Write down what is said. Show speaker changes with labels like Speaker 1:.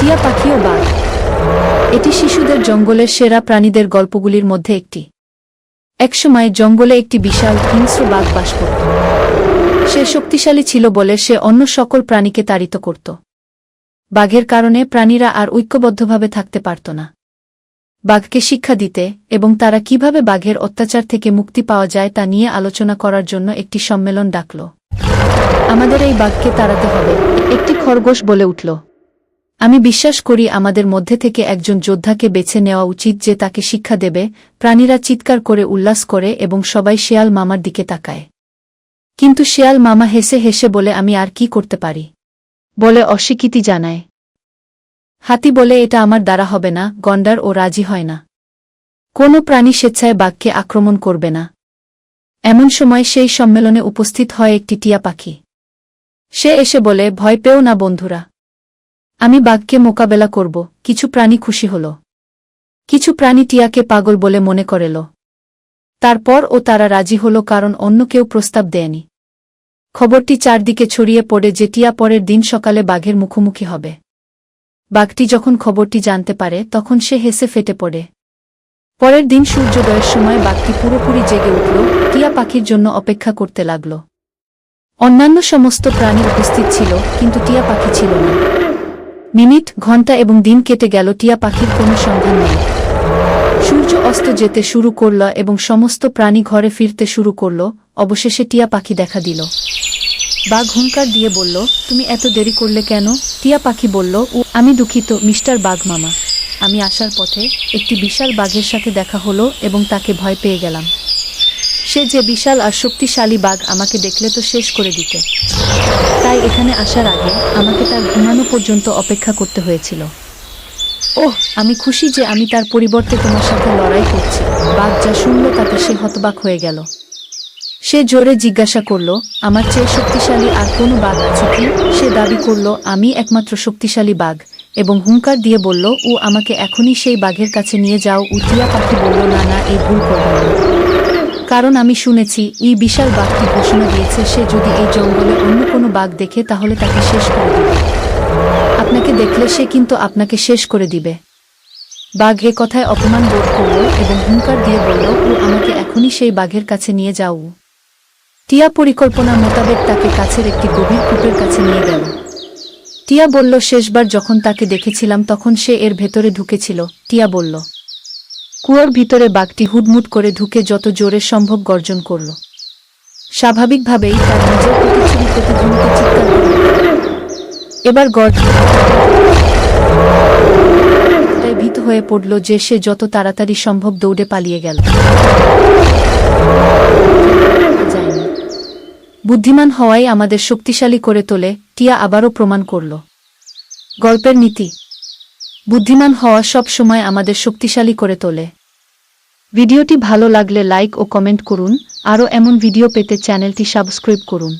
Speaker 1: টিয়া পাখি ও বাঘ। এটি শিশুদের জঙ্গলের সেরা প্রাণীদের গল্পগুলির মধ্যে একটি। একসময় জঙ্গলে একটি বিশাল হিংস্র বাঘ বাস করত। সে শক্তিশালী ছিল বলে সে অন্য সকল প্রাণীকে তাড়িত করত। বাঘের কারণে প্রাণীরা আর ঐক্যবদ্ধভাবে থাকতে পারত না। বাঘকে শিক্ষা দিতে এবং তারা কীভাবে বাঘের অত্যাচার থেকে মুক্তি পাওয়া যায় তা নিয়ে আলোচনা করার জন্য একটি সম্মেলন ডাকল। আমাদের এই বাঘকে তাড়াতে হবে। একটি খরগোশ বলে উঠল। আমি বিশ্বাস করি আমাদের মধ্যে থেকে একজন যোদ্ধাকে বেছে নেওয়া উচিত যে তাকে শিক্ষা দেবে, প্রাণীরা চিৎকার করে, উল্লাস করে এবং সবাই শেয়াল মামার দিকে তাকায়। কিন্তু শেয়াল মামা হেসে হেসে বলে, আমি আর কি করতে পারি? বলে অস্বীকৃতি জানায়। হাতি বলে, এটা আমার দ্বারা হবে না, গন্ডার, ও রাজি হয় না। কোনো প্রাণী স্বেচ্ছায় বাঘকে আক্রমণ করবে না। এমন সময় সেই সম্মেলনে উপস্থিত হয় একটি টিয়া পাখি। সে এসে বলে, ভয় পেও না বন্ধুরা। আমি বাঘকে মোকাবেলা করব। কিছু প্রাণী খুশি হল। কিছু প্রাণী টিয়াকে পাগল বলে মনে করেল। তারপর ও তারা রাজি হল কারণ অন্য কেউ প্রস্তাব দেয়নি। খবরটি চারদিকে ছড়িয়ে পড়ে যে টিয়া পরের দিন সকালে বাঘের মুখোমুখি হবে। বাঘটি যখন খবরটি জানতে পারে, তখন সে হেসে ফেটে পড়ে। পরের দিন সূর্যোদয়ের সময় বাঘটি পুরোপুরি জেগে উঠল, টিয়া পাখির জন্য অপেক্ষা করতে লাগল। অন্যান্য সমস্ত প্রাণী উপস্থিত ছিল, কিন্তু টিয়া পাখি ছিল না। মিনিট ঘণ্টা এবং দিন কেটে গেল, টিয়া পাখির কোনো সন্ধান নেই। সূর্য অস্ত যেতে শুরু করল এবং সমস্ত প্রাণী ঘরে ফিরতে শুরু করল। অবশেষে টিয়া পাখি দেখা দিল। বাঘ হুঙ্কার দিয়ে বলল, তুমি এত দেরি করলে কেন? টিয়া পাখি বলল, ও, আমি দুঃখিত, মিস্টার বাঘ মামা আমি আসার পথে একটি বিশাল বাঘের সাথে দেখা হলো এবং তাকে ভয় পেয়ে গেলাম। সে যে বিশাল আর শক্তিশালী বাঘ আমাকে দেখলে তো শেষ করে দিতে। তাই এখানে আসার আগে আমাকে তার ঘুমানো পর্যন্ত অপেক্ষা করতে হয়েছিল। ওহ, আমি খুশি যে আমি তার পরিবর্তে তোমার সাথে লড়াই করছি। বাঘ যা শুনল তাতে সে হতবাক হয়ে গেল। সে জোরে জিজ্ঞাসা করল, আমার চেয়ে শক্তিশালী আর কোনো বাঘ আছে কি? সে দাবি করল, আমি একমাত্র শক্তিশালী বাঘ। এবং হুঙ্কার দিয়ে বলল, ও আমাকে এখনই সেই বাঘের কাছে নিয়ে যাও। উটিয়া পাখি বলল, না না, এই ভুল করবে কারণ আমি শুনেছি, এই বিশাল বাঘটি ঘোষণা দিয়েছে সে যদি এই জঙ্গলে অন্য কোনো বাঘ দেখে, তাহলে তাকে শেষ করে দিবে। আপনাকে দেখলে সে কিন্তু আপনাকে শেষ করে দিবে। বাঘ এ কথায় অপমান বোধ করল এবং হুঙ্কার দিয়ে বলল, ও আমাকে এখনই সেই বাঘের কাছে নিয়ে যাও। টিয়া পরিকল্পনা মোতাবেক তাকে কাছের একটি গভীর কূপের কাছে নিয়ে গেল। টিয়া বলল, শেষবার যখন তাকে দেখেছিলাম, তখন সে এর ভেতরে ঢুকেছিল। টিয়া বলল কুয়োর ভিতরে বাঘটি হুডমুট করে ঢুকে যত জোরে সম্ভব গর্জন করল। স্বাভাবিকভাবেই তার নিজের প্রতিচ্ছবি চিৎকার এবার গর্জন তাই ভীত হয়ে পড়ল যে সে যত তাড়াতাড়ি সম্ভব দৌড়ে পালিয়ে গেল। বুদ্ধিমান হওয়াই আমাদের শক্তিশালী করে তোলে, টিয়া আবারও প্রমাণ করল। গল্পের নীতি বুদ্ধিমান হওয়া সব সময় আমাদের শক্তিশালী করে তোলে। ভিডিওটি ভালো লাগলে লাইক ও কমেন্ট করুন। আরও এমন ভিডিও পেতে চ্যানেলটি সাবস্ক্রাইব করুন।